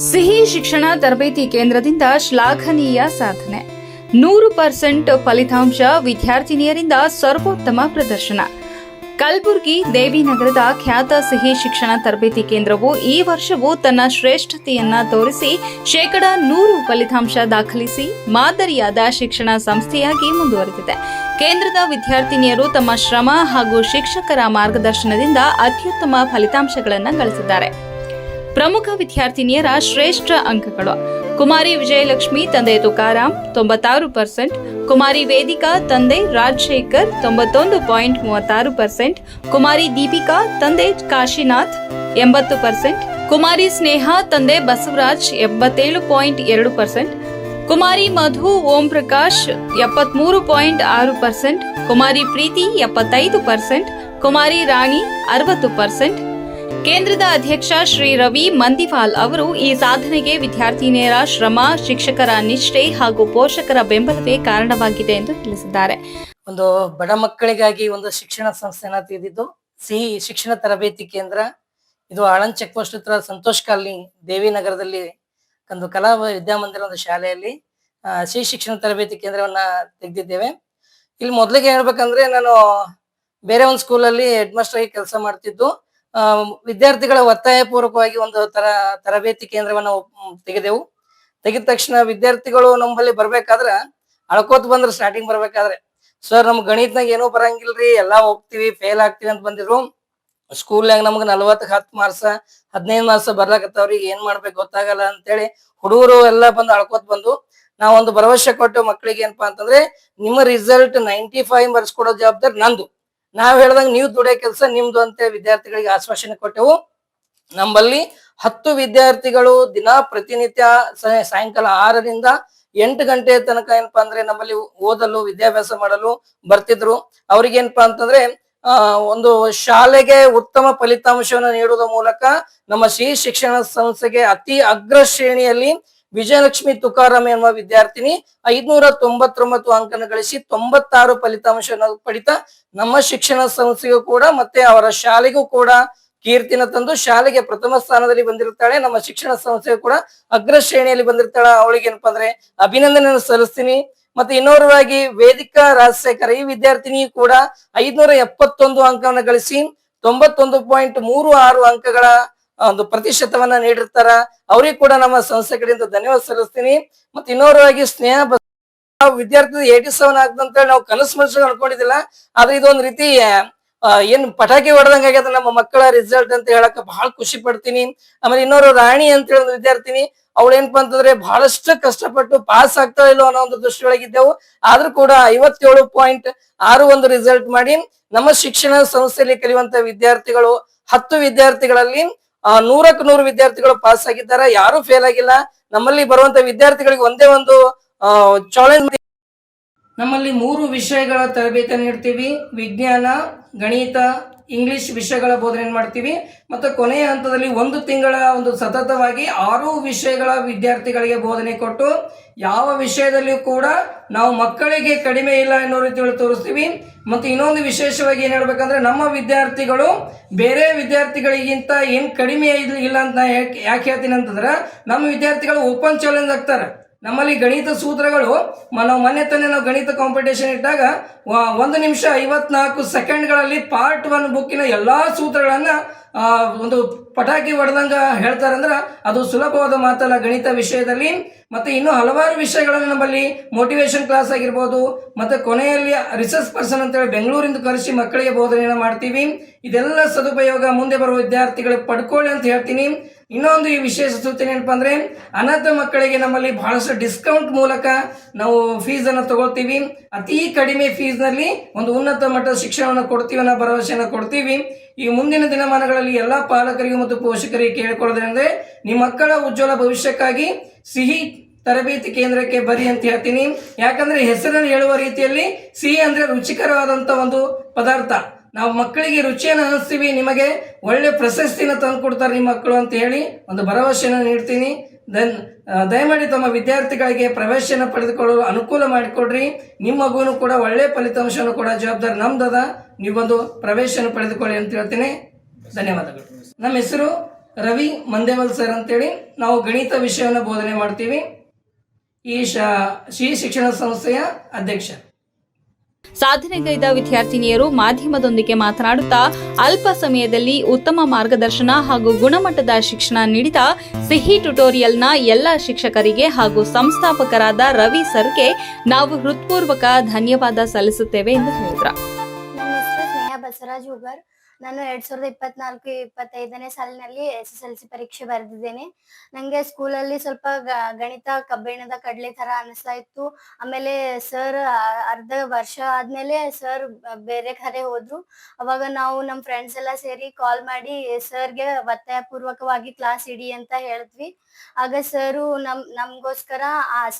ಸಿಹಿ ಶಿಕ್ಷಣ ತರಬೇತಿ ಕೇಂದ್ರದಿಂದ ಶ್ಲಾಘನೀಯ ಸಾಧನೆ. ನೂರು ಪರ್ಸೆಂಟ್ ಫಲಿತಾಂಶ ವಿದ್ಯಾರ್ಥಿನಿಯರಿಂದ ಸರ್ವೋತ್ತಮ ಪ್ರದರ್ಶನ. ಕಲಬುರಗಿ ದೇವಿನಗರದ ಖ್ಯಾತ ಸಿಹಿ ಶಿಕ್ಷಣ ತರಬೇತಿ ಕೇಂದ್ರವು ಈ ವರ್ಷವೂ ತನ್ನ ಶ್ರೇಷ್ಠತೆಯನ್ನ ತೋರಿಸಿ ಶೇಕಡ ನೂರು ಫಲಿತಾಂಶ ದಾಖಲಿಸಿ ಮಾದರಿಯಾದ ಶಿಕ್ಷಣ ಸಂಸ್ಥೆಯಾಗಿ ಮುಂದುವರೆದಿದೆ. ಕೇಂದ್ರದ ವಿದ್ಯಾರ್ಥಿನಿಯರು ತಮ್ಮ ಶ್ರಮ ಹಾಗೂ ಶಿಕ್ಷಕರ ಮಾರ್ಗದರ್ಶನದಿಂದ ಅತ್ಯುತ್ತಮ ಫಲಿತಾಂಶಗಳನ್ನು ಗಳಿಸಿದ್ದಾರೆ. ಪ್ರಮುಖ ವಿದ್ಯಾರ್ಥಿನಿಯರ ಶ್ರೇಷ್ಠ ಅಂಕಗಳು. ಕುಮಾರಿ ವಿಜಯಲಕ್ಷ್ಮಿ ತಂದೆ ತುಕಾರಾಮ್ ತೊಂಬತ್ತಾರು ಪರ್ಸೆಂಟ್, ಕುಮಾರಿ ವೇದಿಕಾ ತಂದೆ ರಾಜಶೇಖರ್ ತೊಂಬತ್ತೊಂದು ಪಾಯಿಂಟ್ ಮೂವತ್ತಾರು ಪರ್ಸೆಂಟ್, ಕುಮಾರಿ ದೀಪಿಕಾ ತಂದೆ ಕಾಶಿನಾಥ್ ಎಂಬತ್ತು ಪರ್ಸೆಂಟ್, ಕುಮಾರಿ ಸ್ನೇಹ ತಂದೆ ಬಸವರಾಜ್ ಎಂಬತ್ತೇಳು ಪಾಯಿಂಟ್ ಎರಡು ಪರ್ಸೆಂಟ್, ಕುಮಾರಿ ಮಧು ಓಂ ಪ್ರಕಾಶ್ ಎಪ್ಪತ್ಮೂರು ಪಾಯಿಂಟ್ ಆರು ಪರ್ಸೆಂಟ್, ಕುಮಾರಿ ಪ್ರೀತಿ ಎಪ್ಪತ್ತೈದು ಪರ್ಸೆಂಟ್, ಕುಮಾರಿ ರಾಣಿ ಅರವತ್ತು ಪರ್ಸೆಂಟ್ ಕೇಂದ್ರದ ಅಧ್ಯಕ್ಷ ಶ್ರೀ ರವಿ ಮಂದಿವಾಲ್ ಅವರು ಈ ಸಾಧನೆಗೆ ವಿದ್ಯಾರ್ಥಿನಿಯರ ಶ್ರಮ, ಶಿಕ್ಷಕರ ನಿಷ್ಠೆ ಹಾಗೂ ಪೋಷಕರ ಬೆಂಬಲವೇ ಕಾರಣವಾಗಿದೆ ಎಂದು ತಿಳಿಸಿದ್ದಾರೆ. ಒಂದು ಬಡ ಮಕ್ಕಳಿಗಾಗಿ ಒಂದು ಶಿಕ್ಷಣ ಸಂಸ್ಥೆನ ತೆಗೆದಿದ್ದು ಸಿಹಿ ಶಿಕ್ಷಣ ತರಬೇತಿ ಕೇಂದ್ರ, ಇದು ಆಳಂದ್ ಚೆಕ್ ಪೋಸ್ಟ್ ಹತ್ರ ಸಂತೋಷ್ ಕಾಲನಿ ದೇವಿನಗರದಲ್ಲಿ ಒಂದು ಕಲಾ ವಿದ್ಯಾಮಂದಿರ ಒಂದು ಶಾಲೆಯಲ್ಲಿ ಸಿಹಿ ಶಿಕ್ಷಣ ತರಬೇತಿ ಕೇಂದ್ರವನ್ನ ತೆಗೆದಿದ್ದೇವೆ. ಇಲ್ಲಿ ಮೊದಲಿಗೆ ಹೇಳ್ಬೇಕಂದ್ರೆ ನಾನು ಬೇರೆ ಒಂದು ಸ್ಕೂಲಲ್ಲಿ ಹೆಡ್ ಮಾಸ್ಟರ್ ಆಗಿ ಕೆಲಸ ಮಾಡ್ತಿದ್ದು. ವಿದ್ಯಾರ್ಥಿಗಳ ಒತ್ತಾಯ ಪೂರ್ವಕವಾಗಿ ಒಂದು ತರ, ತರಬೇತಿ ಕೇಂದ್ರವನ್ನ ತೆಗೆದೆವು. ತೆಗೆದ ತಕ್ಷಣ ವಿದ್ಯಾರ್ಥಿಗಳು ನಮ್ಮಲ್ಲಿ ಬರ್ಬೇಕಾದ್ರ, ಅಳ್ಕೋತ ಬಂದ್ರು ಸ್ಟಾರ್ಟಿಂಗ್ ಬರ್ಬೇಕಾದ್ರೆ ಸರ್ ನಮ್ ಗಣಿತನಾಗ ಏನೂ ಬರಂಗಿಲ್ರಿ, ಎಲ್ಲಾ ಹೋಗ್ತಿವಿ ಫೇಲ್ ಆಗ್ತಿವಿ ಅಂತ ಬಂದಿದ್ರು. ಸ್ಕೂಲ್ನಾಗ ನಮ್ಗೆ ನಲ್ವತ್ತಕ್ ಹತ್ತು ಮಾರ್ಕ್ಸ್ ಹದಿನೈದು ಮಾರ್ಕ್ಸ್ ಬರ್ಲಾಕತ್ತಾವ್ರಿ, ಏನ್ ಮಾಡ್ಬೇಕು ಗೊತ್ತಾಗಲ್ಲ ಅಂತೇಳಿ ಹುಡುಗರು ಎಲ್ಲಾ ಬಂದು ಅಳ್ಕೋತ ಬಂದು, ನಾವೊಂದು ಭರವಸೆ ಕೊಟ್ಟು ಮಕ್ಕಳಿಗೆ ಏನಪ್ಪಾ ಅಂತಂದ್ರೆ, ನಿಮ್ಮ ರಿಸಲ್ಟ್ ನೈಂಟಿ ಫೈವ್ ಮಾರ್ಕ್ಸ್ ಕೊಡೋ ಜವಾಬ್ದಾರಿ ನಂದು. ನಾವ್ ಹೇಳ್ದಂಗ ನೀವು ದುಡಿಯೋ ಕೆಲಸ ನಿಮ್ದು ಅಂತ ವಿದ್ಯಾರ್ಥಿಗಳಿಗೆ ಆಶ್ವಾಸನೆ ಕೊಟ್ಟೆವು. ನಮ್ಮಲ್ಲಿ ಹತ್ತು ವಿದ್ಯಾರ್ಥಿಗಳು ದಿನ ಪ್ರತಿನಿತ್ಯ ಸಾಯಂಕಾಲ ಆರರಿಂದ ಎಂಟು ಗಂಟೆ ತನಕ ಏನಪ್ಪಾ ಅಂದ್ರೆ ನಮ್ಮಲ್ಲಿ ಓದಲು, ವಿದ್ಯಾಭ್ಯಾಸ ಮಾಡಲು ಬರ್ತಿದ್ರು. ಅವ್ರಿಗೇನಪ್ಪಾ ಅಂತಂದ್ರೆ, ಆ, ಒಂದು ಶಾಲೆಗೆ ಉತ್ತಮ ಫಲಿತಾಂಶವನ್ನು ನೀಡುವ ಮೂಲಕ ನಮ್ಮ ಶ್ರೀ ಶಿಕ್ಷಣ ಸಂಸ್ಥೆಗೆ ಅತಿ ಅಗ್ರ ಶ್ರೇಣಿಯಲ್ಲಿ ವಿಜಯಲಕ್ಷ್ಮಿ ತುಕಾರಾಮ್ ಎಂಬ ವಿದ್ಯಾರ್ಥಿನಿ ಐದ್ನೂರ ತೊಂಬತ್ತೊಂಬತ್ತು ಅಂಕನ ಗಳಿಸಿ ತೊಂಬತ್ತಾರು ಫಲಿತಾಂಶವನ್ನು ಪಡಿತಾ. ನಮ್ಮ ಶಿಕ್ಷಣ ಸಂಸ್ಥೆಗೂ ಕೂಡ ಮತ್ತೆ ಅವರ ಶಾಲೆಗೂ ಕೂಡ ಕೀರ್ತಿನ ತಂದು ಶಾಲೆಗೆ ಪ್ರಥಮ ಸ್ಥಾನದಲ್ಲಿ ಬಂದಿರ್ತಾಳೆ ನಮ್ಮ ಶಿಕ್ಷಣ ಸಂಸ್ಥೆ ಕೂಡ ಅಗ್ರ ಶ್ರೇಣಿಯಲ್ಲಿ ಬಂದಿರ್ತಾಳೆ ಅವಳಿಗೆ ಏನಪ್ಪಾ ಅಂದ್ರೆ ಅಭಿನಂದನೆಯನ್ನು ಸಲ್ಲಿಸ್ತೀನಿ. ಮತ್ತೆ ಇನ್ನೋರ್ವಾಗಿ ವೇದಿಕಾ ರಾಜಶೇಖರ, ಈ ವಿದ್ಯಾರ್ಥಿನಿ ಕೂಡ ಐದ್ನೂರ ಎಪ್ಪತ್ತೊಂದು ಅಂಕವನ್ನು ಗಳಿಸಿ ತೊಂಬತ್ತೊಂದು ಪಾಯಿಂಟ್ ಮೂರು ಆರು ಅಂಕಗಳ ಒಂದು ಪ್ರತಿಶತವನ್ನ ನೀಡಿರ್ತಾರ. ಅವ್ರಿಗೆ ಕೂಡ ನಮ್ಮ ಸಂಸ್ಥೆ ಕಡೆಯಿಂದ ಧನ್ಯವಾದ ಸಲ್ಲಿಸ್ತೀನಿ. ಮತ್ತೆ ಇನ್ನೋರವಾಗಿ ಸ್ನೇಹ ವಿದ್ಯಾರ್ಥಿ ಏಟಿ ಸೆವೆನ್ ಆಗ್ತಂತ ನಾವು ಕನಸು ಮನಸ್ಸು ಅನ್ಕೊಂಡಿದ್ದಿಲ್ಲ. ಆದ್ರೆ ಇದೊಂದ್ ರೀತಿ ಏನ್ ಪಟಾಕಿ ಹೊಡೆದಂಗ ಆಗ್ಯದ ನಮ್ಮ ಮಕ್ಕಳ ರಿಸಲ್ಟ್ ಅಂತ ಹೇಳಕ್ ಬಹಳ ಖುಷಿ ಪಡ್ತೀನಿ. ಆಮೇಲೆ ಇನ್ನೋರು ರಾಣಿ ಅಂತ ಹೇಳಿ ಒಂದು ವಿದ್ಯಾರ್ಥಿನಿ, ಅವಳು ಏನ್ ಅಂತಂದ್ರೆ ಬಹಳಷ್ಟು ಕಷ್ಟಪಟ್ಟು ಪಾಸ್ ಆಗ್ತಾ ಇಲ್ಲೋ ಅನ್ನೋ ಒಂದು ದೃಷ್ಟಿಯೊಳಗಿದ್ದೆವು. ಆದ್ರೂ ಕೂಡ ಐವತ್ತೇಳು ಪಾಯಿಂಟ್ ಆರು ಒಂದು ರಿಸಲ್ಟ್ ಮಾಡಿ ನಮ್ಮ ಶಿಕ್ಷಣ ಸಂಸ್ಥೆಯಲ್ಲಿ ಕಲಿಯುವಂತ ವಿದ್ಯಾರ್ಥಿಗಳು, ಹತ್ತು ವಿದ್ಯಾರ್ಥಿಗಳಲ್ಲಿ ನೂರಕ್ಕೆ ನೂರು ವಿದ್ಯಾರ್ಥಿಗಳು ಪಾಸ್ ಆಗಿದ್ದಾರೆ. ಯಾರು ಫೇಲ್ ಆಗಿಲ್ಲ. ನಮ್ಮಲ್ಲಿ ಬರುವಂತ ವಿದ್ಯಾರ್ಥಿಗಳಿಗೆ ಒಂದೇ ಒಂದು ಚಾಲೆಂಜ್ ನಮ್ಮಲ್ಲಿ ಮೂರು ವಿಷಯಗಳ ತರಬೇತಿ ನೀಡ್ತೀವಿ. ವಿಜ್ಞಾನ, ಗಣಿತ ಇಂಗ್ಲಿಷ್ ವಿಷಯಗಳ ಬೋಧನೆ ಮಾಡ್ತೀವಿ? ಮತ್ತು ಕೊನೆಯ ಹಂತದಲ್ಲಿ ಒಂದು ತಿಂಗಳ ಒಂದು ಸತತವಾಗಿ ಆರು ವಿಷಯಗಳ ವಿದ್ಯಾರ್ಥಿಗಳಿಗೆ ಬೋಧನೆ ಕೊಟ್ಟು ಯಾವ ವಿಷಯದಲ್ಲಿಯೂ ಕೂಡ ನಾವು ಮಕ್ಕಳಿಗೆ ಕಡಿಮೆ ಇಲ್ಲ ಅನ್ನೋ ರೀತಿಯಲ್ಲಿ ತೋರಿಸ್ತೀವಿ. ಮತ್ತು ಇನ್ನೊಂದು ವಿಶೇಷವಾಗಿ ಏನು ಹೇಳ್ಬೇಕಂದ್ರೆ ನಮ್ಮ ವಿದ್ಯಾರ್ಥಿಗಳು ಬೇರೆ ವಿದ್ಯಾರ್ಥಿಗಳಿಗಿಂತ ಏನು ಕಡಿಮೆ ಇಲ್ಲ- ಅಂತ ಯಾಕೆ ಹೇಳ್ತೀನಿ ಅಂತಂದ್ರೆ ನಮ್ಮ ವಿದ್ಯಾರ್ಥಿಗಳು ಓಪನ್ ಚಾಲೆಂಜ್ ಆಗ್ತಾರೆ. ನಮ್ಮಲ್ಲಿ ಗಣಿತ ಸೂತ್ರಗಳು ನಾವು ಮೊನ್ನೆ ತಾನೇ ನಾವು ಗಣಿತ ಕಾಂಪಿಟೇಷನ್ ಇಟ್ಟಾಗ ಒಂದು ನಿಮಿಷ ಐವತ್ನಾಲ್ಕು ಸೆಕೆಂಡ್ಗಳಲ್ಲಿ ಪಾರ್ಟ್ ಒನ್ ಬುಕ್ಕಿನ ಎಲ್ಲಾ ಸೂತ್ರಗಳನ್ನ ಒಂದು ಪಟಾಕಿ ಹೊಡೆದಂಗ ಹೇಳ್ತಾರಂದ್ರ ಅದು ಸುಲಭವಾದ ಮಾತಲ್ಲ ಗಣಿತ ವಿಷಯದಲ್ಲಿ. ಮತ್ತೆ ಇನ್ನು ಹಲವಾರು ವಿಷಯಗಳನ್ನು ನಮ್ಮಲ್ಲಿ ಮೋಟಿವೇಶನ್ ಕ್ಲಾಸ್ ಆಗಿರ್ಬೋದು, ಮತ್ತೆ ಕೊನೆಯಲ್ಲಿ ರಿಸರ್ಚ್ ಪರ್ಸನ್ ಅಂತೇಳಿ ಬೆಂಗಳೂರಿಂದ ಕರೆಸಿ ಮಕ್ಕಳಿಗೆ ಬೋಧನೆಯನ್ನು ಮಾಡ್ತೀವಿ. ಇದೆಲ್ಲ ಸದುಪಯೋಗ ಮುಂದೆ ಬರುವ ವಿದ್ಯಾರ್ಥಿಗಳಿಗೆ ಪಡ್ಕೊಳ್ಳಿ ಅಂತ ಹೇಳ್ತೀನಿ. ಇನ್ನೊಂದು ಈ ವಿಶೇಷ ಸೂಚನೆ ಏನಪ್ಪಾ ಅಂದ್ರೆ ಅನಾಥ ಮಕ್ಕಳಿಗೆ ನಮ್ಮಲ್ಲಿ ಬಹಳಷ್ಟು ಡಿಸ್ಕೌಂಟ್ ಮೂಲಕ ನಾವು ಫೀಸ್ ಅನ್ನು ತಗೊಳ್ತೀವಿ. ಅತಿ ಕಡಿಮೆ ಫೀಸ್ನಲ್ಲಿ ಒಂದು ಉನ್ನತ ಮಟ್ಟದ ಶಿಕ್ಷಣವನ್ನು ಕೊಡ್ತೀವಿ ಅನ್ನೋ ಭರವಸೆಯನ್ನು ಕೊಡ್ತೀವಿ. ಈ ಮುಂದಿನ ದಿನಮಾನಗಳಲ್ಲಿ ಎಲ್ಲಾ ಪಾಲಕರಿಗೂ ಮತ್ತು ಪೋಷಕರಿಗೆ ಕೇಳಿಕೊಳ್ಳೋದ್ರೆ ನಿಮ್ಮ ಮಕ್ಕಳ ಉಜ್ವಲ ಭವಿಷ್ಯಕ್ಕಾಗಿ ಸಿಹಿ ತರಬೇತಿ ಕೇಂದ್ರಕ್ಕೆ ಬರಿ ಅಂತ ಹೇಳ್ತೀನಿ. ಯಾಕಂದ್ರೆ ಹೆಸರನ್ನು ಹೇಳುವ ರೀತಿಯಲ್ಲಿ ಸಿಹಿ ಅಂದ್ರೆ ರುಚಿಕರವಾದಂತ ಒಂದು ಪದಾರ್ಥ. ನಾವು ಮಕ್ಕಳಿಗೆ ರುಚಿಯನ್ನು ಅನಿಸ್ತೀವಿ ನಿಮಗೆ ಒಳ್ಳೆ ಪ್ರಶಸ್ತಿನ ತಂದು ಕೊಡ್ತಾರೆ ನಿಮ್ಮ ಮಕ್ಕಳು ಅಂತ ಹೇಳಿ ಒಂದು ಭರವಸೆಯನ್ನು ನೀಡ್ತೀನಿ. ದನ್ ದಯಮಾಡಿ ತಮ್ಮ ವಿದ್ಯಾರ್ಥಿಗಳಿಗೆ ಪ್ರವೇಶನ ಪಡೆದುಕೊಳ್ಳಲು ಅನುಕೂಲ ಮಾಡಿಕೊಡ್ರಿ. ನಿಮ್ಮ ಮಗುನು ಕೂಡ ಒಳ್ಳೆ ಫಲಿತಾಂಶವನ್ನು ಕೂಡ ಜವಾಬ್ದಾರಿ ನಮ್ದದ. ನೀವೊಂದು ಪ್ರವೇಶನ ಪಡೆದುಕೊಳ್ಳಿ ಅಂತ ಹೇಳ್ತೀನಿ. ಧನ್ಯವಾದಗಳು. ನಮ್ಮ ಹೆಸರು ರವಿ ಮಂದೇವಲ್ ಸರ್ ಅಂತೇಳಿ. ನಾವು ಗಣಿತ ವಿಷಯವನ್ನು ಬೋಧನೆ ಮಾಡ್ತೀವಿ. ಈ ಶಾ ಶಿಕ್ಷಣ ಸಂಸ್ಥೆಯ ಅಧ್ಯಕ್ಷ. ಸಾಧನೆಗೈದ ವಿದ್ಯಾರ್ಥಿನಿಯರು ಮಾಧ್ಯಮದೊಂದಿಗೆ ಮಾತನಾಡುತ್ತಾ ಅಲ್ಪ ಸಮಯದಲ್ಲಿ ಉತ್ತಮ ಮಾರ್ಗದರ್ಶನ ಹಾಗೂ ಗುಣಮಟ್ಟದ ಶಿಕ್ಷಣ ನೀಡಿದ ಸಿಹಿ ಟ್ಯುಟೋರಿಯಲ್ನ ಎಲ್ಲ ಶಿಕ್ಷಕರಿಗೆ ಹಾಗೂ ಸಂಸ್ಥಾಪಕರಾದ ರವಿ ಸರ್ಗೆ ನಾವು ಹೃತ್ಪೂರ್ವಕ ಧನ್ಯವಾದ ಸಲ್ಲಿಸುತ್ತೇವೆ ಎಂದು ಹೇಳಿದರು. ಬಸವರಾಜ್ ನಾನು ಎರಡ್ ಸಾವಿರದ ಇಪ್ಪತ್ನಾಲ್ಕು, ಇಪ್ಪತ್ತೈದನೇ ಸಾಲಿನಲ್ಲಿ ಎಸ್ ಎಸ್ ಎಲ್ ಸಿ ಪರೀಕ್ಷೆ ಬರೆದಿದ್ದೇನೆ. ನಂಗೆ ಸ್ಕೂಲಲ್ಲಿ ಸ್ವಲ್ಪ ಗಣಿತ, ಕಬ್ಬಿಣದ ಕಡಲೆ ತರ ಅನಿಸ್ತಾ ಇತ್ತು ಆಮೇಲೆ ಸರ್ ಅರ್ಧ ವರ್ಷ ಆದ್ಮೇಲೆ ಸರ್ ಬೇರೆ ಕರೆ ಹೋದ್ರು. ಅವಾಗ ನಾವು ನಮ್ಮ ಫ್ರೆಂಡ್ಸ್ ಎಲ್ಲ ಸೇರಿ ಕಾಲ್ ಮಾಡಿ, ಸರ್ಗೆ ಒತ್ತಾಯ ಪೂರ್ವಕವಾಗಿ ಕ್ಲಾಸ್ ಇಡಿ ಅಂತ ಹೇಳಿದ್ವಿ. ಆಗ ಸರು ನಮ್, ನಮ್ಗೋಸ್ಕರ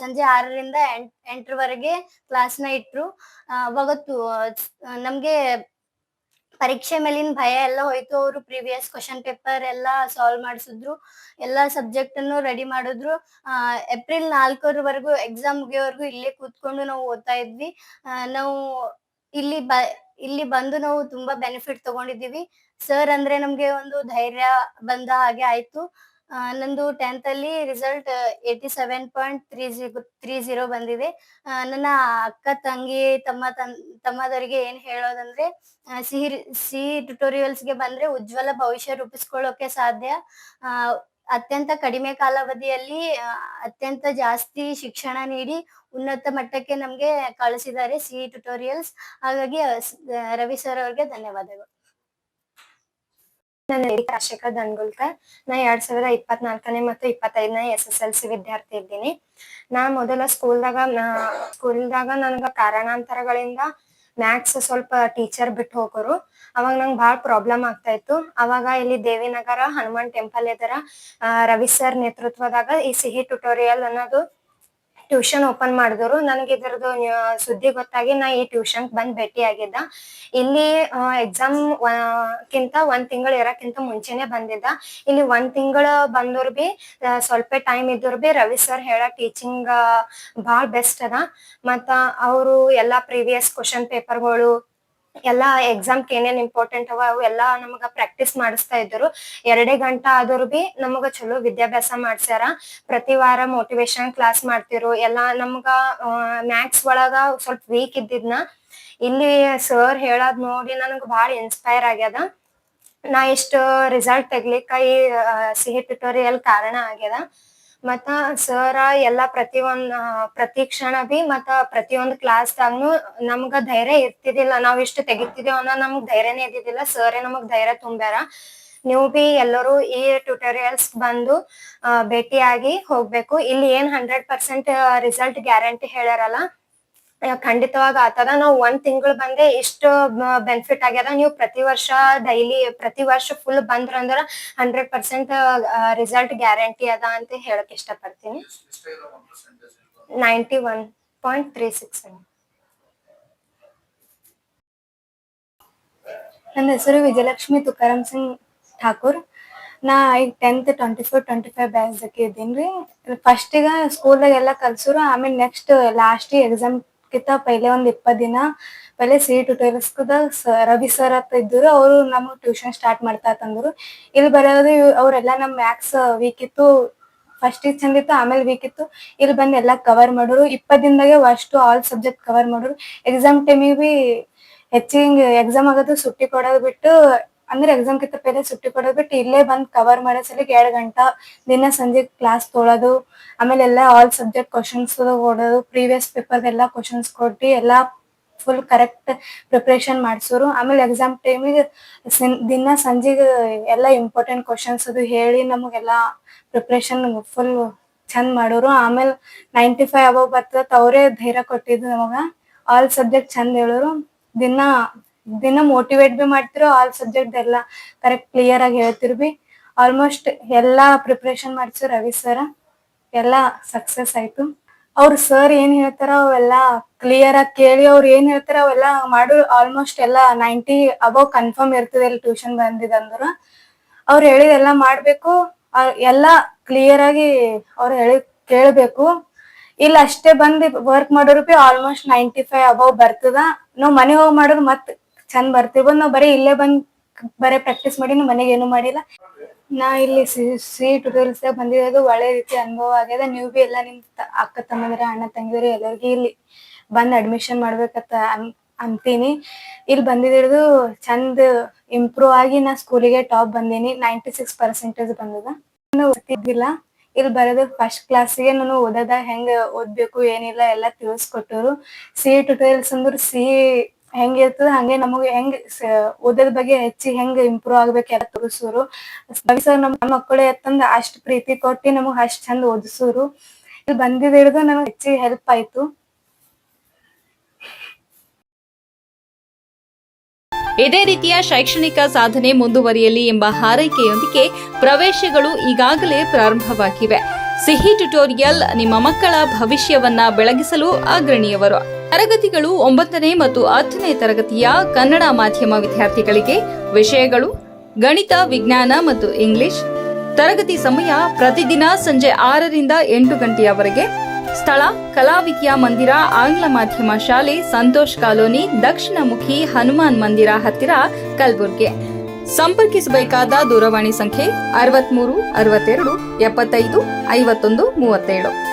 ಸಂಜೆ ಆರರಿಂದ ಎಂಟ್, ಎಂಟರವರೆಗೆ ನ ಇಟ್ರು. ಅವಾಗ ನಮ್ಗೆ ಪರೀಕ್ಷೆ ಮೇಲಿನ ಭಯ ಎಲ್ಲ ಹೋಯ್ತು. ಅವರು ಪ್ರೀವಿಯಸ್ ಕ್ವಶನ್ ಪೇಪರ್ ಎಲ್ಲ ಸಾಲ್ವ್ ಮಾಡಿಸಿದ್ರು. ಎಲ್ಲ ಸಬ್ಜೆಕ್ಟ್ ಅನ್ನು ರೆಡಿ ಮಾಡಿದ್ರು. ಏಪ್ರಿಲ್ ನಾಲ್ಕರವರೆಗೂ ಎಕ್ಸಾಮ್ ಮುಗಿಯೋವರೆಗೂ ಇಲ್ಲೇ ಕೂತ್ಕೊಂಡು ನಾವು ಓದ್ತಾ ಇದ್ವಿ. ನಾವು ಇಲ್ಲಿ ಬ, ಇಲ್ಲಿ ಬಂದು ನಾವು ತುಂಬಾ ಬೆನಿಫಿಟ್ ತಗೊಂಡಿದೀವಿ ಸರ್ ಅಂದ್ರೆ ನಮ್ಗೆ ಒಂದು ಧೈರ್ಯ ಬಂದ ಹಾಗೆ ಆಯ್ತು. ನಂದು ಟೆಂತ್ ಅಲ್ಲಿ result eighty seven point three three zero ಬಂದಿದೆ ನನ್ನ ಅಕ್ಕ, ತಂಗಿ, ತಮ್ಮ ತಮ್ಮದವರಿಗೆ ಏನ್ ಹೇಳೋದಂದ್ರೆ ಸಿಹಿ ಸಿಹಿ ಟ್ಯುಟೋರಿಯಲ್ಸ್ಗೆ ಬಂದ್ರೆ ಉಜ್ವಲ ಭವಿಷ್ಯ ರೂಪಿಸ್ಕೊಳ್ಳೋಕೆ ಸಾಧ್ಯ. ಅತ್ಯಂತ ಕಡಿಮೆ ಕಾಲಾವಧಿಯಲ್ಲಿ ಅತ್ಯಂತ ಜಾಸ್ತಿ ಶಿಕ್ಷಣ ನೀಡಿ ಉನ್ನತ ಮಟ್ಟಕ್ಕೆ ನಮ್ಗೆ ಕಳಿಸಿದ್ದಾರೆ ಸಿಹಿ ಟ್ಯುಟೋರಿಯಲ್ಸ್ ಹಾಗಾಗಿ ರವಿ ಸರ್ ಅವ್ರಿಗೆ ಧನ್ಯವಾದಗಳು. ನನ್ನ ಹೆಸರು ರಾಜಶೇಖರ್ ದನ್ಗುಲ್ಕರ್ ನಾ ಎರಡ್ ಸಾವಿರದ ಇಪ್ಪತ್ನಾಲ್ಕನೇ ಮತ್ತು ಇಪ್ಪತ್ತೈದನೇ ಎಸ್ ಎಸ್ ಎಲ್ ಸಿ ವಿದ್ಯಾರ್ಥಿ ಇದ್ದೀನಿ. ನಾ ಮೊದಲ ಸ್ಕೂಲ್ದಾಗ ಸ್ಕೂಲ್ದಾಗ ನನಗ ಕಾರಣಾಂತರಗಳಿಂದ ಮ್ಯಾಥ್ಸ್ ಸ್ವಲ್ಪ ಟೀಚರ್ ಬಿಟ್ಟು ಹೋಗೋರು. ಅವಾಗ ನಂಗೆ ಭಾಳ ಪ್ರಾಬ್ಲಮ್ ಆಗ್ತಾ ಇತ್ತು. ಅವಾಗ ಇಲ್ಲಿ ದೇವಿನಗರ ಹನುಮಾನ್ ಟೆಂಪಲ್ ಎದುರ ಆ, ರವಿ ಸರ್ ನೇತೃತ್ವದಾಗ ಈ ಸಿಹಿ ಟ್ಯುಟೋರಿಯಲ್ ಅನ್ನೋದು ಟ್ಯೂಷನ್ ಓಪನ್ ಮಾಡಿದ್ರು ನನಗೆ ಇದರದ್ದು ಸುದ್ದಿ ಗೊತ್ತಾಗಿ ನಾ ಈ ಟ್ಯೂಷನ್ ಬಂದ್ ಭೇಟಿ ಆಗಿದ್ದ. ಇಲ್ಲಿ ಎಕ್ಸಾಮ್ ಕಿಂತ ಒಂದ್ ತಿಂಗಳು ಇರಕ್ಕಿಂತ ಮುಂಚೆನೆ ಬಂದಿದ್ದ. ಇಲ್ಲಿ ಒಂದ್ ತಿಂಗಳ ಬಂದ್ರು ಬಿ ಸ್ವಲ್ಪ ಟೈಮ್ ಇದ್ರು ಬಿ ರವಿ ಸರ್ ಹೇಳ ಟೀಚಿಂಗ್ ಬಹಳ ಬೆಸ್ಟ್ ಅದ. ಮತ್ತ ಅವರು ಎಲ್ಲಾ ಪ್ರೀವಿಯಸ್ ಕ್ವಶನ್ ಪೇಪರ್ಗಳು ಎಲ್ಲಾ ಎಕ್ಸಾಮ್ ಏನೇನ್ ಇಂಪಾರ್ಟೆಂಟ್ ಅವ ಅವು ಎಲ್ಲಾ ನಮಗ ಪ್ರಾಕ್ಟೀಸ್ ಮಾಡಿಸ್ತಾ ಇದ್ರು ಎರಡೇ ಗಂಟಾ ಆದ್ರೂ ಬಿ ನಮಗ ಚಲೋ ವಿದ್ಯಾಭ್ಯಾಸ ಮಾಡ್ಸ್ಯಾರ. ಪ್ರತಿ ವಾರ ಮೋಟಿವೇಶನ್ ಕ್ಲಾಸ್ ಮಾಡ್ತಿರು. ಎಲ್ಲಾ ನಮಗ ಮ್ಯಾಥ್ಸ್ ಒಳಗ ಸ್ವಲ್ಪ ವೀಕ್ ಇದ್ದಿದ್ನ. ಇಲ್ಲಿ ಸರ್ ಹೇಳೋದ್ ನೋಡಿ ನನಗ್ ಬಹಳ ಇನ್ಸ್ಪೈರ್ ಆಗ್ಯದ. ನಾ ಇಷ್ಟ ರಿಸಲ್ಟ್ ತೆಗ್ಲಿಕ್ಕ ಈ ಸಿಹಿ ಟ್ಯುಟೋರಿಯಲ್ ಕಾರಣ ಆಗ್ಯದ. ಮತ್ತ ಸರ್ ಎಲ್ಲಾ ಪ್ರತಿ ಒಂದ್ ಆ, ಪ್ರತಿ ಕ್ಷಣ ಬಿ ಮತ್ತ ಪ್ರತಿಯೊಂದ್ ಕ್ಲಾಸ್ದಾಗ್ನು ನಮ್ಗ ಧೈರ್ಯ ಇರ್ತಿದಿಲ್ಲ ನಾವ್ ಇಷ್ಟ ತೆಗಿತಿದೇವ್ ಅನ್ನೋ ನಮ್ಗ್ ಧೈರ್ಯನೇ ಇದ್ದಿದ್ದಿಲ್ಲ. ಸರ್ ನಮಗ್ ಧೈರ್ಯ ತುಂಬ್ಯಾರ. ನೀವು ಬಿ ಎಲ್ಲರೂ ಈ ಟ್ಯುಟೋರಿಯಲ್ಸ್ ಬಂದು ಭೇಟಿಯಾಗಿ ಹೋಗ್ಬೇಕು. ಇಲ್ಲಿ ಏನ್ ಹಂಡ್ರೆಡ್ ಪರ್ಸೆಂಟ್ ರಿಸಲ್ಟ್ ಗ್ಯಾರಂಟಿ ಹೇಳ್ಯಾರಲ್ಲ ಖಂಡಿತವಾಗ ಆತದ ನಾವು ಒಂದ್ ತಿಂಗಳು ಬಂದ್ರೆ ಇಷ್ಟು ಬೆನಿಫಿಟ್ ಆಗ್ಯದ? ನೀವು ಪ್ರತಿ ವರ್ಷ ಡೈಲಿ ಪ್ರತಿ ವರ್ಷ ಫುಲ್ ಬಂದ್ರ ಅಂದ್ರ ಹಂಡ್ರೆಡ್ ಪರ್ಸೆಂಟ್ ರಿಸಲ್ಟ್ ಗ್ಯಾರಂಟಿ ಅದ ಅಂತ ಹೇಳಕ್ ಇಷ್ಟಪಡ್ತೀನಿ. Ninety one point three six ನನ್ನ ಹೆಸರು ವಿಜಯಲಕ್ಷ್ಮಿ ತುಕಾರಾಮ್ ಸಿಂಗ್ ಠಾಕೂರ್. ನಾ ಈಗ tenth twenty four twenty five ಬ್ಯಾಚ್ದಕ್ಕೆ ಇದ್ದೀನಿ ರೀ. ಫಸ್ಟಿಗ ಸ್ಕೂಲ್ದಾಗ ಎಲ್ಲ ಕಲ್ಸರು, ಆಮೇಲೆ ನೆಕ್ಸ್ಟ್ ಲಾಸ್ಟ್ ಎಕ್ಸಾಮ್ ಕಿಂತ ಪೈಲೆ ಒಂದ್ ಇಪ್ಪತ್ ದಿನ, ಪೈಲೆ ಸಿ ಸ ರವಿ ಸರ್ ಅಂತ ಇದ್ರು ಅವರು ನಮಗೆ ಟ್ಯೂಷನ್ ಸ್ಟಾರ್ಟ್ ಮಾಡ್ತಾ ತಂದ್ರು. ಇಲ್ಲಿ ಬರೋದು ಅವ್ರೆಲ್ಲ ನಮ್ ಮ್ಯಾಥ್ಸ್ ವೀಕ್ ಇತ್ತು ಫಸ್ಟ್ ಚಂದ ಇತ್ತು, ಆಮೇಲೆ ವೀಕ್ ಇತ್ತು. ಇಲ್ಲಿ ಬಂದು ಎಲ್ಲ ಕವರ್ ಮಾಡೋರು ಇಪ್ಪತ್ ದಿನದಾಗೆ ಅಷ್ಟು ಆಲ್ ಸಬ್ಜೆಕ್ಟ್ ಕವರ್ ಮಾಡೋರು ಎಕ್ಸಾಮ್ ಟೈಮಿಗೆ ಬಿ ಹೆಚ್ಚಿಗೆ ಎಕ್ಸಾಮ್ ಆಗೋದು ಸುಟ್ಟಿ ಕೊಡೋದು ಬಿಟ್ಟು ಅಂದ್ರೆ ಎಕ್ಸಾಮ್ ಕಿತ್ತ ಪೇರೆ ಸುಟ್ಟಿ ಕೊಡೋದು ಬಿಟ್ಟು ಇಲ್ಲೇ ಬಂದ್ ಕವರ್ ಮಾಡೋ ಸಲಿಗೆ ಎರಡ್ ಗಂಟಾ, ದಿನ ಸಂಜೆ ಕ್ಲಾಸ್ ತೊಳೋದು, ಆಮೇಲೆ ಎಲ್ಲಾ ಆಲ್ ಸಬ್ಜೆಕ್ಟ್ ಕ್ವಶನ್ಸ್ ಓಡೋದು ಪ್ರೀವಿಯಸ್ ಪೇಪರ್ ಎಲ್ಲಾ ಕ್ವಶನ್ಸ್ ಕೊಟ್ಟು ಎಲ್ಲಾ ಫುಲ್ ಕರೆಕ್ಟ್ ಪ್ರಿಪ್ರೇಷನ್ ಮಾಡ್ಸೋರು. ಆಮೇಲೆ ಎಕ್ಸಾಮ್ ಟೈಮಿಗೆ ದಿನ ಸಂಜೆಗೆ ಎಲ್ಲ ಇಂಪಾರ್ಟೆಂಟ್ ಕ್ವಶನ್ಸ್ ಅದು ಹೇಳಿ ನಮಗೆಲ್ಲ ಪ್ರಿಪ್ರೇಷನ್ ಫುಲ್ ಚಂದ ಮಾಡೋರು. ಆಮೇಲೆ ನೈಂಟಿ ಫೈವ್ ಅಬವ್ ಬರ್ತದ, ಅವರೇ ಧೈರ್ಯ ಕೊಟ್ಟಿದ್ರು ನಮಗ. ಆಲ್ ಸಬ್ಜೆಕ್ಟ್ ಚಂದ ಹೇಳೋರು. ದಿನ ದಿನ ಮೋಟಿವೇಟ್ ಬಿ ಮಾಡ್ತಿರೋ ಆಲ್ ಸಬ್ಜೆಕ್ಟ್ ಎಲ್ಲ ಕರೆಕ್ಟ್ ಕ್ಲಿಯರ್ ಆಗಿ ಹೇಳ್ತಿರ್ ಬಿ. ಆಲ್ಮೋಸ್ಟ್ ಎಲ್ಲಾ ಪ್ರಿಪ್ರೇಷನ್ ಮಾಡ್ಸೋ ರವಿ ಸರ್ ಎಲ್ಲ ಸಕ್ಸಸ್ ಆಯ್ತು. ಅವ್ರ ಸರ್ ಏನ್ ಹೇಳ್ತಾರ ಅವೆಲ್ಲ ಕ್ಲಿಯರ್ ಆಗಿ ಕೇಳಿ ಅವ್ರು ಏನ್ ಹೇಳ್ತಾರ ಅವೆಲ್ಲ ಮಾಡು. ಆಲ್ಮೋಸ್ಟ್ ಎಲ್ಲ ನೈಂಟಿ ಅಬೌವ್ ಕನ್ಫರ್ಮ್ ಇರ್ತದೆ ಇಲ್ಲಿ ಟ್ಯೂಷನ್ ಬಂದಿದಂದ್ರ ಅವ್ರು ಹೇಳಿದೆಲ್ಲ ಮಾಡ್ಬೇಕು. ಎಲ್ಲ ಕ್ಲಿಯರ್ ಆಗಿ ಅವ್ರು ಹೇಳಿ ಕೇಳ್ಬೇಕು. ಇಲ್ಲ ಅಷ್ಟೇ ಬಂದು ವರ್ಕ್ ಮಾಡೋರು ಬಿ ಆಲ್ಮೋಸ್ಟ್ ನೈಂಟಿ ಫೈವ್ ಅಬೌವ್ ಬರ್ತದ. ನಾವ್ ಮನೆ ಹೋಗಿ ಮಾಡೋರು ಮತ್ ಚಂದ ಬರ್ತಿರ್ಬೋದು ನಾವ್ ಬರೀ ಇಲ್ಲೇ ಬಂದ್ ಬರೀ ಪ್ರಾಕ್ಟೀಸ್ ಮಾಡಿ, ನಾವ್ ಮನೆಗೆ ಏನು ಮಾಡಿಲ್ಲ. ನಾ ಇಲ್ಲಿ ಸಿ ಟ್ಯುಟೋರಿಯಲ್ಸ್ ಬಂದಿರೋದು ಒಳ್ಳೆ ರೀತಿ ಅನುಭವ ಆಗ್ಯದ. ನೀವು ಬಿ ಎಲ್ಲ ನಿಮ್ ಅಕ್ಕ ತಮ್ಮಂದಿರ, ಅಣ್ಣ ತಂಗಿದ್ರೆ ಎಲ್ಲರಿಗೂ ಇಲ್ಲಿ ಬಂದ್ ಅಡ್ಮಿಷನ್ ಮಾಡ್ಬೇಕಂತ ಅನ್, ಅಂತೀನಿ. ಇಲ್ಲಿ ಬಂದಿದ್ದು ಚಂದ ಇಂಪ್ರೂವ್ ಆಗಿ ನಾ ಸ್ಕೂಲಿಗೆ ಟಾಪ್ ಬಂದೀನಿ. ನೈಂಟಿ ಸಿಕ್ಸ್ ಪರ್ಸೆಂಟೇಜ್ ಬಂದದ. ನಾನು ಓದ್ತಿದ್ದಿಲ್ಲ. ಇಲ್ಲಿ ಬರೋದು ಫಸ್ಟ್ ಕ್ಲಾಸಿಗೆ ನಾನು ಓದೋದ. ಹೆಂಗ ಓದ್ಬೇಕು, ಏನಿಲ್ಲ ಎಲ್ಲ ತಿಳಿಸ್ಕೊಟ್ಟರು ಸಿ ಟ್ಯುಟೋರಿಯಲ್ಸ್ ಅಂದ್ರೆ ಸಿ ಹೆಂಗ್ ಇರ್ತದ, ಹಂಗೆ ನಮಗೆ ಹೆಂಗ್ ಓದೋದ್ ಬಗ್ಗೆ ಹೆಚ್ಚಿ ಹೆಂಗ್ ಇಂಪ್ರೂವ್ ಆಗ್ಬೇಕು ಎಲ್ಲ ತೋರಿಸೋರು. ಸರ್ ನಮ್ ಮಕ್ಕಳು ಎತ್ತಂದ ಅಷ್ಟ್ ಪ್ರೀತಿ ಕೊಟ್ಟಿ ನಮಗ್ ಅಷ್ಟ್ ಚಂದ ಓದಿಸೋರು. ಇಲ್ಲಿ ಬಂದಿದ್ ಹಿಡಿದು ನನಗೆ ಹೆಚ್ಚಿಗೆ ಹೆಲ್ಪ್ ಆಯ್ತು. ಇದೇ ರೀತಿಯ ಶೈಕ್ಷಣಿಕ ಸಾಧನೆ ಮುಂದುವರಿಯಲಿ ಎಂಬ ಹಾರೈಕೆಯೊಂದಿಗೆ ಪ್ರವೇಶಗಳು ಈಗಾಗಲೇ ಪ್ರಾರಂಭವಾಗಿವೆ. ಸಿಹಿ ಟ್ಯುಟೋರಿಯಲ್ ನಿಮ್ಮ ಮಕ್ಕಳ ಭವಿಷ್ಯವನ್ನ ಬೆಳಗಿಸಲು ಅಗ್ರಣೀಯವರು. ತರಗತಿಗಳು ಒಂಬತ್ತನೇ ಮತ್ತು ಹತ್ತನೇ ತರಗತಿಯ ಕನ್ನಡ ಮಾಧ್ಯಮ ವಿದ್ಯಾರ್ಥಿಗಳಿಗೆ ವಿಷಯಗಳು, ಗಣಿತ, ವಿಜ್ಞಾನ ಮತ್ತು ಇಂಗ್ಲಿಷ್. ತರಗತಿ ಸಮಯ ಪ್ರತಿದಿನ ಸಂಜೆ ಆರರಿಂದ ಎಂಟು ಗಂಟೆಯವರೆಗೆ. ಸ್ಥಳ, ಕಲಾವಿದ್ಯಾ ಮಂದಿರ, ಆಂಗ್ಲ ಮಾಧ್ಯಮ ಶಾಲೆ, ಸಂತೋಷ್ ಕಾಲೋನಿ, ದಕ್ಷಿಣಮುಖಿ, ಹನುಮಾನ್ ಮಂದಿರ ಹತ್ತಿರ ಕಲಬುರ್ಗಿ. ಸಂಪರ್ಕಿಸಬೇಕಾದ ದೂರವಾಣಿ ಸಂಖ್ಯೆ ಅರವತ್ಮೂರು, ಅರವತ್ತೆರಡು, ಎಪ್ಪತ್ತೈದು, ಐವತ್ತೊಂದು, ಮೂವತ್ತೇಳು.